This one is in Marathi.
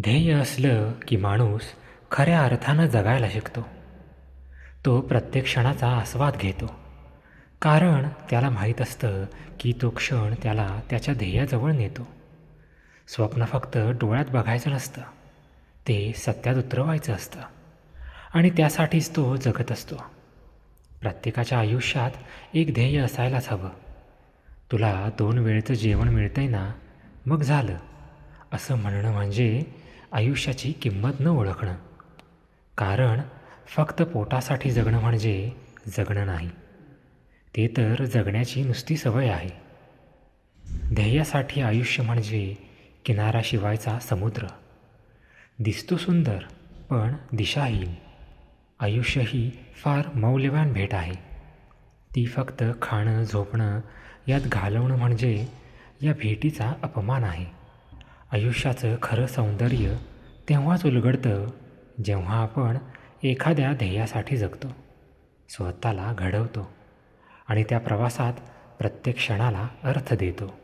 ध्येय असलं की माणूस खऱ्या अर्थानं जगायला शिकतो. तो प्रत्येक क्षणाचा आस्वाद घेतो. कारण त्याला माहीत असतं की तो क्षण त्याला त्याच्या ध्येयाजवळ नेतो. स्वप्न फक्त डोळ्यात बघायचं नसतं. ते सत्यात उतरवायचं असतं. आणि त्यासाठीच तो जगत असतो. प्रत्येकाच्या आयुष्यात एक ध्येय असायलाच हवं. तुला दोन वेळचं जेवण मिळतंय ना? मग झालं. असं म्हणणं म्हणजे आयुष्याची किंमत न ओळखणं. कारण फक्त पोटासाठी जगणं म्हणजे जगणं नाही. ते तर जगण्याची नुसती सवय आहे. ध्येयासाठी आयुष्य म्हणजे किनाराशिवायचा समुद्र. दिसतो सुंदर पण दिशाहीन. आयुष्य ही फार मौल्यवान भेट आहे. ती फक्त खाणं झोपणं यात घालवणं म्हणजे या भेटीचा अपमान आहे. आयुष्याचं खरं सौंदर्य तेव्हाच उलगडतं जेव्हा आपण एखाद्या ध्येयासाठी जगतो. स्वतःला घडवतो आणि त्या प्रवासात प्रत्येक क्षणाला अर्थ देतो.